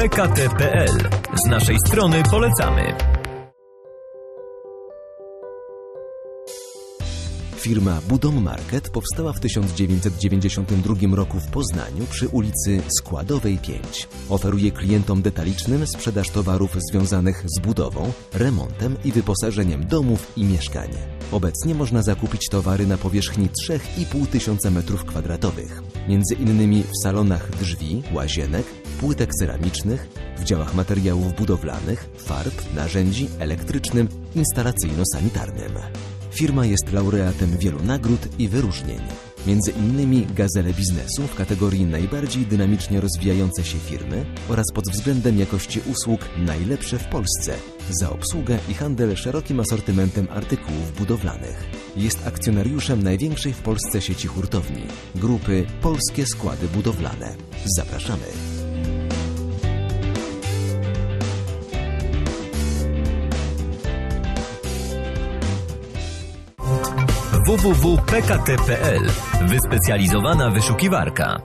www.pkt.pl. Z naszej strony polecamy. Firma Budom Market powstała w 1992 roku w Poznaniu przy ulicy Składowej 5. Oferuje klientom detalicznym sprzedaż towarów związanych z budową, remontem i wyposażeniem domów i mieszkań. Obecnie można zakupić towary na powierzchni 3,5 tysiąca metrów kwadratowych. Między innymi w salonach drzwi, łazienek, płytek ceramicznych, w działach materiałów budowlanych, farb, narzędzi elektrycznym, instalacyjno-sanitarnym. Firma jest laureatem wielu nagród i wyróżnień. Między innymi Gazele Biznesu w kategorii najbardziej dynamicznie rozwijające się firmy oraz pod względem jakości usług najlepsze w Polsce za obsługę i handel szerokim asortymentem artykułów budowlanych. Jest akcjonariuszem największej w Polsce sieci hurtowni, grupy Polskie Składy Budowlane. Zapraszamy. www.pkt.pl. Wyspecjalizowana wyszukiwarka.